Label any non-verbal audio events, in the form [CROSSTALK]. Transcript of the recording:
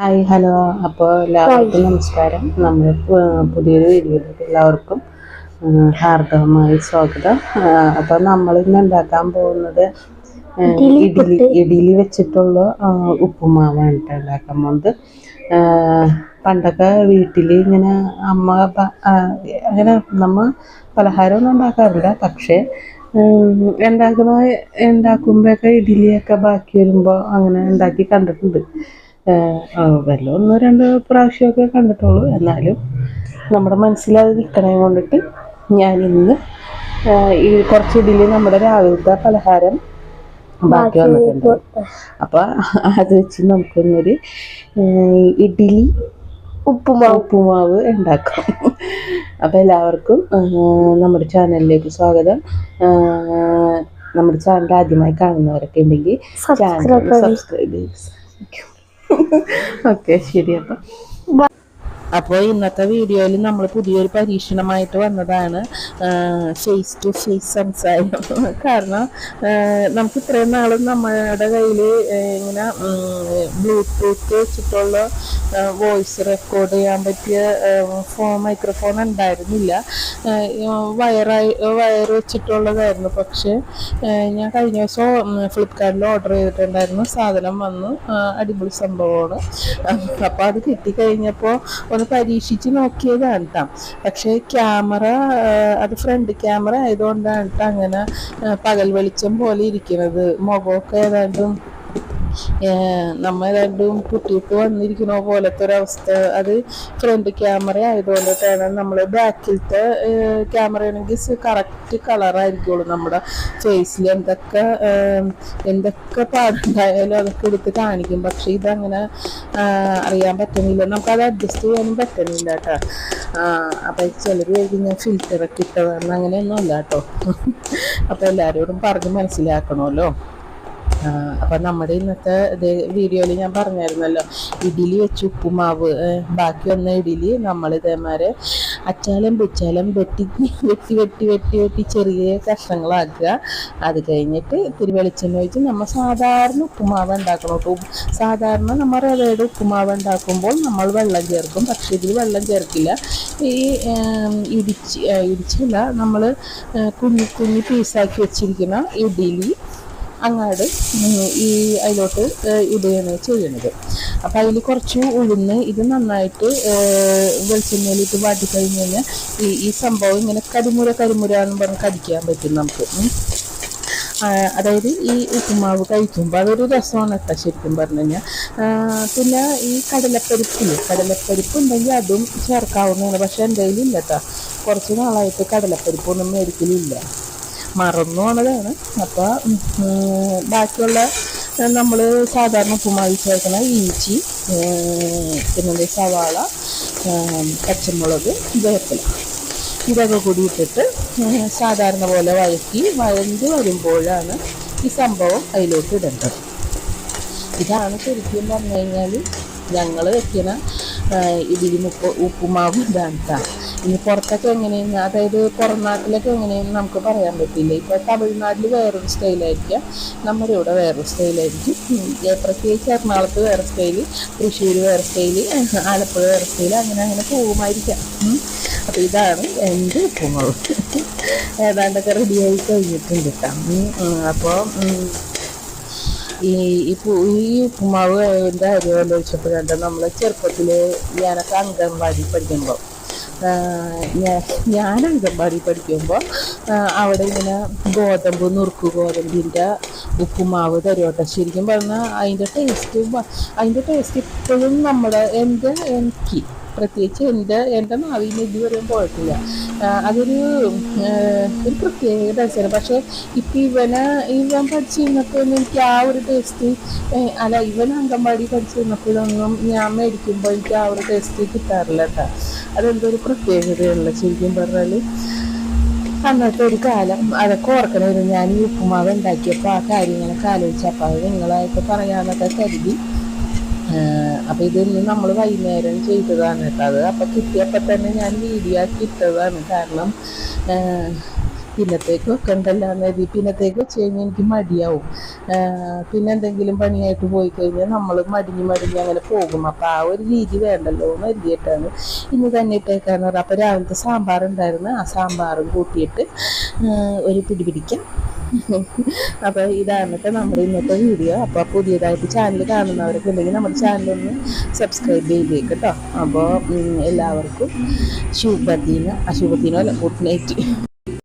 Hi hello. അപ്പോൾ എല്ലാവർക്കും നമസ്കാരം. നമ്മൾ പുതിയൊരു വീഡിയോയിലേക്ക് എല്ലാവർക്കും ഹാർദവമായി സ്വാഗതം. അപ്പോൾ നമ്മൾ ഇന്ന് ഉണ്ടാക്കാൻ പോകുന്നത് ഇഡ്ഡലി ഇഡ്ഡലി വെച്ചിട്ടുള്ള ഉപ്പുമാവാണ് കേട്ടോ ഉണ്ടാക്കാൻ പോകുന്നത് പണ്ടൊക്കെ വീട്ടിൽ ഇങ്ങനെ അമ്മ അങ്ങനെ നമ്മൾ പലഹാരമൊന്നും ഉണ്ടാക്കാറില്ല. പക്ഷേ ഉണ്ടാക്കുന്ന ഉണ്ടാക്കുമ്പോഴൊക്കെ ഇഡ്ഡലിയൊക്കെ ബാക്കി വരുമ്പോൾ അങ്ങനെ ഉണ്ടാക്കി കണ്ടിട്ടുണ്ട്. വല്ല ഒന്നോ രണ്ടോ പ്രാവശ്യമൊക്കെ കണ്ടിട്ടുള്ളൂ. എന്നാലും നമ്മുടെ മനസ്സിലത് നിൽക്കണേ കൊണ്ടിട്ട് ഞാൻ ഇന്ന് ഈ കുറച്ച് ഇതിൽ നമ്മുടെ രാവിലത്തെ പലഹാരം ബാക്കി വന്നിട്ടുണ്ട്. അപ്പോൾ അത് വെച്ച് നമുക്കൊന്നൊരു ഇഡ്ഡലി ഉപ്പുമാവ്. ഉപ്പുമാവ് ഉണ്ടാക്കാം. അപ്പോൾ എല്ലാവർക്കും നമ്മുടെ ചാനലിലേക്ക് സ്വാഗതം. നമ്മുടെ ചാനൽ ആദ്യമായി കാണുന്നവരൊക്കെ ഉണ്ടെങ്കിൽ ചാനൽ സബ്സ്ക്രൈബ് ചെയ്ത് [LAUGHS] ഓക്കെ ശരി അപ്പം. അപ്പോൾ ഇന്നത്തെ വീഡിയോയിൽ നമ്മൾ പുതിയൊരു പരീക്ഷണമായിട്ട് വന്നതാണ് ഫേസ് ടു ഫേസ് സംസാരം. കാരണം നമുക്ക് ഇത്രയും നാളും നമ്മുടെ കയ്യിൽ ഇങ്ങനെ ബ്ലൂടൂത്ത് വെച്ചിട്ടുള്ള വോയിസ് റെക്കോർഡ് ചെയ്യാൻ പറ്റിയ ഫോൺ മൈക്രോഫോൺ ഉണ്ടായിരുന്നില്ല. വയറായി വയർ വെച്ചിട്ടുള്ളതായിരുന്നു. പക്ഷേ ഞാൻ കഴിഞ്ഞ ദിവസം ഫ്ലിപ്കാർട്ടിൽ ഓർഡർ ചെയ്തിട്ടുണ്ടായിരുന്നു സാധനം വന്നു. അടിപൊളി സംഭവമാണ്. അപ്പോൾ അത് കിട്ടിക്കഴിഞ്ഞപ്പോൾ ഒന്ന് പരീക്ഷിച്ച് നോക്കിയതാണ് കേട്ടോ പക്ഷേ ക്യാമറ അത് ഫ്രണ്ട് ക്യാമറ ആയതുകൊണ്ടാണ് ട്ടോ അങ്ങനെ പകൽ വെളിച്ചം പോലെ ഇരിക്കുന്നത് മുഖമൊക്കെ ഏതാണ്ടും ഏഹ് നമ്മ രണ്ടും പുട്ടിയിട്ട് വന്നിരിക്കുന്ന പോലത്തെ ഒരവസ്ഥ അത് ഫ്രണ്ട് ക്യാമറ ആയതുകൊണ്ടിട്ടാണ് നമ്മൾ ബാക്കിലത്തെ ക്യാമറ ആണെങ്കിൽ കറക്റ്റ് കളറായിരിക്കുള്ളൂ നമ്മുടെ ഫേസിൽ എന്തൊക്കെ എന്തൊക്കെ പാടുണ്ടായാലും അതൊക്കെ എടുത്ത് കാണിക്കും. പക്ഷെ ഇതങ്ങനെ അറിയാൻ പറ്റുന്നില്ല. നമുക്കത് അഡ്ജസ്റ്റ് ചെയ്യാനും പറ്റുന്നില്ല കേട്ടോ. അപ്പം ചിലർ ഞാൻ ഫിൽറ്ററൊക്കെ ഇട്ടതാണ് അങ്ങനെയൊന്നും അല്ല കേട്ടോ. അപ്പോൾ എല്ലാവരോടും പറഞ്ഞ് മനസ്സിലാക്കണമല്ലോ. അപ്പം നമ്മുടെ ഇന്നത്തെ വീഡിയോയിൽ ഞാൻ പറഞ്ഞായിരുന്നല്ലോ ഇഡ്ഡലി വെച്ച് ഉപ്പുമാവ്. ബാക്കി വന്ന ഇഡ്ഡലി നമ്മൾ ഇതേമാരെ അച്ചാലം പിച്ചാലും വെട്ടി വെട്ടി വെട്ടി വെട്ടി വെട്ടി ചെറിയ കഷ്ണങ്ങളാക്കുക. അത് കഴിഞ്ഞിട്ട് ഇത്തിരി വെളിച്ചെണ്ണ ഒഴിച്ച് നമ്മൾ സാധാരണ ഉപ്പുമാവ് ഉണ്ടാക്കണം സാധാരണ നമ്മൾ റവയുടെ ഉപ്പുമാവ് ഉണ്ടാക്കുമ്പോൾ നമ്മൾ വെള്ളം ചേർക്കും. പക്ഷേ ഇതിൽ വെള്ളം ചേർക്കില്ല. ഈ ഇടിച്ച് ഇടിച്ചല്ല. നമ്മൾ കുഞ്ഞി കുഞ്ഞി പീസാക്കി വെച്ചിരിക്കുന്ന ഇഡ്ഡലി അങ്ങാട് ഈ അതിലോട്ട് ഇടുകയാണ് ചെയ്യുന്നത്. അപ്പോൾ അതിൽ കുറച്ച് ഉഴുന്ന് ഇത് നന്നായിട്ട് വെളിച്ചെണ്ണയിലിട്ട് വാട്ടി കഴിഞ്ഞ് കഴിഞ്ഞാൽ ഈ ഈ സംഭവം ഇങ്ങനെ കരിമുര കരിമുര എന്ന് പറഞ്ഞ് കടിക്കാൻ പറ്റും നമുക്ക്. അതായത് ഈ ഉപ്പുമാവ് കഴിക്കുമ്പോൾ അതൊരു രസമാണ് കേട്ടോ ശരിക്കും പറഞ്ഞു കഴിഞ്ഞാൽ പിന്നെ ഈ കടലപ്പരിപ്പ് കടലപ്പരിപ്പ് ഉണ്ടെങ്കിൽ അതും ചേർക്കാവുന്നതാണ്. പക്ഷേ എന്തെങ്കിലും കയ്യിലില്ല കേട്ടോ. കുറച്ച് നാളായിട്ട് കടലപ്പരിപ്പൊന്നും മേടിക്കലില്ല. മറന്നു പോണതാണ് അപ്പോൾ ബാക്കിയുള്ള നമ്മൾ സാധാരണ ഉപ്പുമാവിൽ ചേർക്കുന്ന ഇഞ്ചി പിന്നെ സവാള പച്ചമുളക് വേപ്പില. ഇതൊക്കെ കൂടി ഇട്ടിട്ട് സാധാരണ പോലെ വഴക്കി വഴഞ്ഞ് വരുമ്പോഴാണ് ഈ സംഭവം അതിലോട്ട് ഇടേണ്ടത്. ഇതാണ് ശരിക്കും പറഞ്ഞു കഴിഞ്ഞാൽ ഞങ്ങൾ വെക്കുന്ന ഇതിൽ ഉപ്പ് ഉപ്പുമാവ് ഇതാണ്. ഇനി പുറത്തൊക്കെ എങ്ങനെയെന്ന് അതായത് പുറം നാട്ടിലൊക്കെ എങ്ങനെയെന്ന് നമുക്ക് പറയാൻ പറ്റില്ല. ഇപ്പോൾ തമിഴ്നാട്ടിൽ വേറൊരു സ്റ്റൈലായിരിക്കാം നമ്മുടെ ഇവിടെ വേറൊരു സ്റ്റൈലായിരിക്കും പ്രത്യേകിച്ച് എറണാകുളത്ത് വേറെ സ്റ്റൈൽ തൃശ്ശൂർ വേറെ സ്റ്റൈൽ ആലപ്പുഴ വേറെ സ്റ്റൈൽ അങ്ങനെ അങ്ങനെ പോകുമായിരിക്കാം. അപ്പൊ ഇതാണ് എന്റെ ഉപ്പുമാവ്. ഏതാണ്ടൊക്കെ റെഡിയായി കഴിഞ്ഞിട്ടുണ്ട് കേട്ടോ അപ്പോൾ ഈ ഈ പു- ഈ ഉപ്പുമാവ് എന്റെ കാര്യം ആലോചിച്ചപ്പോഴാണ് നമ്മൾ ചെറുപ്പത്തിൽ ഞാനൊക്കെ അംഗൻവാടി പഠിക്കുമ്പോൾ ഞാൻ അംഗൻവാടി പഠിക്കുമ്പോൾ അവിടെ ഇങ്ങനെ ഗോതമ്പ് നുറുക്ക് ഗോതമ്പിന്റെ ഉപ്പുമാവ് തരുവട്ടെ. ശരിക്കും പറഞ്ഞാൽ അതിന്റെ ടേസ്റ്റ് അതിന്റെ ടേസ്റ്റ് ഇപ്പോഴും നമ്മുടെ എന്റെ എനിക്ക് പ്രത്യേകിച്ച് എന്റെ എന്റെ നാവിന് ഇതുവരെ കുഴപ്പമില്ല അതൊരു ഒരു പ്രത്യേക ടേസ്റ്റാണ് പക്ഷേ ഇപ്പം ഇവനെ ഇവൻ പഠിച്ചിരുന്നപ്പോഴൊന്നും എനിക്ക് ആ ഒരു ടേസ്റ്റ് അല്ല ഇവൻ അംഗൻവാടി പഠിച്ചിരുന്നപ്പോഴൊന്നും ഞാൻ മേടിക്കുമ്പോൾ എനിക്ക് ആ ഒരു ടേസ്റ്റ് കിട്ടാറില്ല കേട്ടോ. അതെന്തോ ഒരു പ്രത്യേകതയുള്ള ശരിക്കും പറഞ്ഞാൽ അന്നത്തെ ഒരു കാലം അതൊക്കെ ഓർക്കണമായിരുന്നു. ഞാൻ ഈ ഉപ്പുമാവ് ഉണ്ടാക്കിയപ്പോൾ ആ കാര്യങ്ങളൊക്കെ ആലോചിച്ചപ്പോൾ അത് നിങ്ങളായിട്ട് പറയാമെന്നൊക്കെ കരുതി. അപ്പം ഇത് ഇന്ന് നമ്മൾ വൈകുന്നേരം ചെയ്തതാണ് കേട്ടോ അത്. അപ്പം കിട്ടിയപ്പോൾ തന്നെ ഞാൻ വീഡിയോ ആക്കി ഇട്ടതാണ്. കാരണം പിന്നത്തേക്ക് വെക്കണ്ടല്ലോ എന്ന് കരുതി. പിന്നത്തേക്ക് വെച്ച് കഴിഞ്ഞാൽ എനിക്ക് മടിയാവും. പിന്നെ എന്തെങ്കിലും പണിയായിട്ട് പോയി കഴിഞ്ഞാൽ നമ്മൾ മടിഞ്ഞ് മടിഞ്ഞ് അങ്ങനെ പോകും. അപ്പോൾ ആ ഒരു രീതി വേണ്ടല്ലോ എന്ന് കരുതിയിട്ടാണ് ഇന്ന് തന്നെ ഇട്ടേക്കാന്ന് പറഞ്ഞാൽ അപ്പോൾ രാവിലത്തെ സാമ്പാർ ഉണ്ടായിരുന്നു ആ സാമ്പാറും കൂട്ടിയിട്ട് ഒരു പിടി പിടിക്കാം. അപ്പോൾ ഇതാണ് നമ്മുടെ ഇന്നത്തെ വീഡിയോ അപ്പോൾ പുതിയതായിട്ട് ചാനൽ കാണുന്നവരൊക്കെ ഉണ്ടെങ്കിൽ നമ്മുടെ ചാനലൊന്ന് സബ്സ്ക്രൈബ് ചെയ്തേക്ക് കേട്ടോ അപ്പോൾ എല്ലാവർക്കും ശുഭദിന. അശുഭദീനോ അല്ല ഗുഡ് നൈറ്റ്